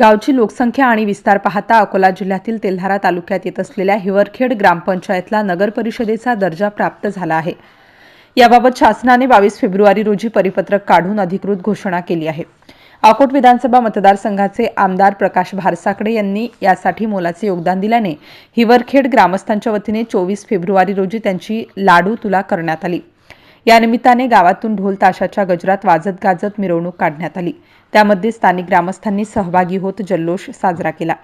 गावची लोकसंख्या आणि विस्तार पाहता अकोला जिल्ह्यातील तेल्हारा तालुक्यात येत असलेल्या हिवरखेड ग्रामपंचायतला नगर परिषदेचा दर्जा प्राप्त झाला आहे. याबाबत शासनाने बावीस फेब्रुवारी रोजी परिपत्रक काढून अधिकृत घोषणा केली आहे. अकोट विधानसभा मतदारसंघाचे आमदार प्रकाश भारसाकडे यांनी यासाठी मोलाचे योगदान दिल्याने हिवरखेड ग्रामस्थांच्या वतीने चोवीस फेब्रुवारी रोजी त्यांची लाडू तुला करण्यात आली. या निमित्ताने गावातून ढोल ताशाच्या गजरात वाजत गाजत मिरवणूक काढण्यात आली. त्यामध्ये स्थानिक ग्रामस्थांनी सहभागी होत जल्लोष साजरा केला.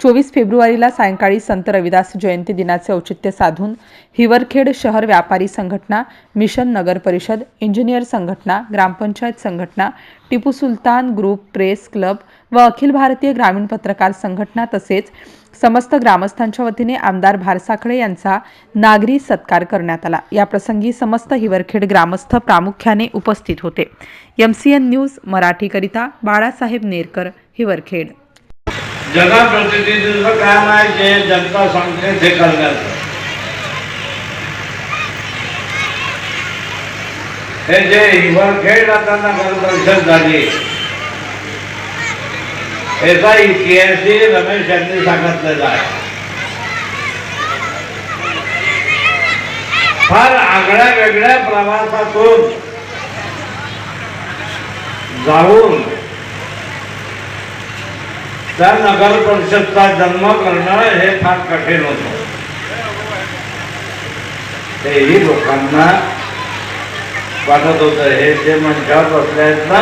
चोवीस फेब्रुवारीला सायंकाळी संत रविदास जयंती दिनाचे औचित्य साधून हिवरखेड शहर व्यापारी संघटना मिशन नगर परिषद इंजिनियर संघटना ग्रामपंचायत संघटना Tipu Sultan group press club व अखिल भारतीय ग्रामीण पत्रकार संघटना तसेच समस्त ग्रामस्थांच्या वतीने आमदार भारसाखळे यांचा नागरी सत्कार करण्यात आला. याप्रसंगी समस्त हिवरखेड ग्रामस्थ प्रामुख्याने उपस्थित होते. एम सी एन न्यूज मराठीकरिता बाळासाहेब नेरकर हिवरखेड. जनप्रतिनिधीचं काम आहे जे जनता सांगते ते करण्याचं. हे जे हिवरखेड आता नगर परिषद झाली याचा इतिहास रमेश यांनी सांगितलेला आहे. फार आगळ्या वेगळ्या प्रवासातून जाऊन त्या नगर परिषदचा जन्म करणं हे फार कठीण होतं. तेही लोकांना वाटत होतं. हे जे मंचावर बसले आहेत ना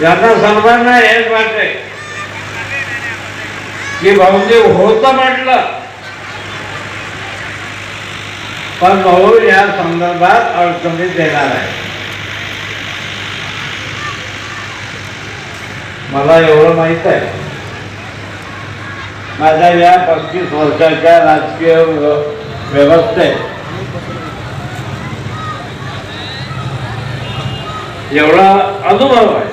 त्यांना सर्वांना हेच वाटते की भाऊजी होत म्हटलं. पण भाऊ या संदर्भात अडचणीत येणार आहे मला एवढं माहीत आहे. माझ्या या पस्तीस वर्षाच्या राजकीय व्यवस्थेत एवढा अनुभव आहे.